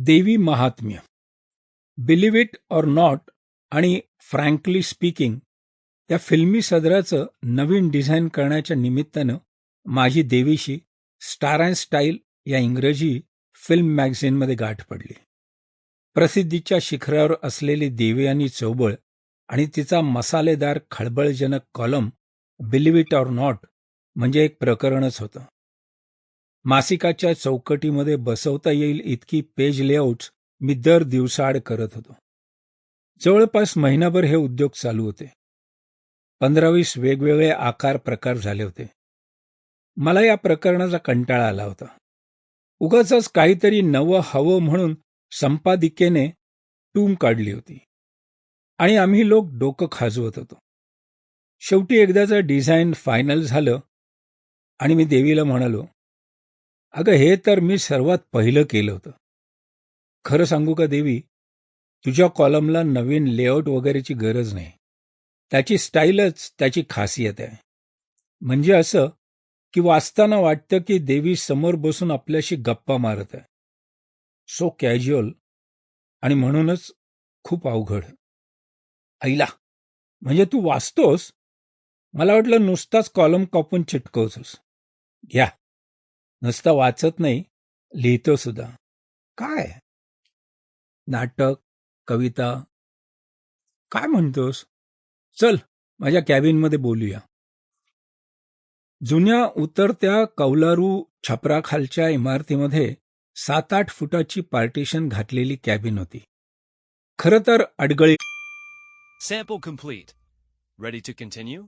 Devi Mahatmya. Believe it or not आणि frankly speaking या फिल्मी सदराचं नवीन डिझाईन करण्याच्या निमित्तानं माझी देवीशी स्टार अँड स्टाईल या इंग्रजी फिल्म मॅगझिनमध्ये गाठ पडली. प्रसिद्धीच्या शिखरावर असलेली देवयानी चौबळ आणि तिचा मसालेदार खळबळजनक column believe it or not म्हणजे एक प्रकरणच होतं. मासिकाच्या चौकटीमध्ये बसवता येईल इतकी पेज लेआउट्स मी दर दिवसाआड करत होतो. जवळपास महिनाभर हे उद्योग चालू होते. पंधरावीस वेगवेगळे आकार प्रकार झाले होते. मला या प्रकरणाचा कंटाळा आला होता. उगाच काहीतरी नवं हवं म्हणून संपादिकेने टूम काढली होती. आणि आम्ही लोक डोकं खाजवत होतो. शेवटी एकदाचं डिझाईन फायनल झालं आणि मी देवीला म्हणालो अगं हे तर मी सर्वात पहिलं केलं होतं. खरं सांगू का देवी? तुझ्या कॉलमला नवीन लेआउट वगैरेची गरज नाही. त्याची स्टाईलच त्याची खासियत आहे. म्हणजे असं की वाचताना वाटतं की देवी समोर बसून आपल्याशी गप्पा मारत आहे. सो कॅज्युअल आणि म्हणूनच खूप अवघड. ऐला म्हणजे तू वाचतोस? मला वाटलं नुसताच कॉलम कापून चिटकवतोस. घ्या. नुसतं वाचत नाही लिहितो सुद्धा. काय? नाटक कविता. काय म्हणतोस? चल माझ्या कॅबिनमध्ये बोलूया. जुन्या उतरत्या कौलारू छपराखालच्या इमारतीमध्ये सात आठ फुटाची पार्टिशन घातलेली कॅबिन होती. खरं तर अडगळी sample complete ready to continue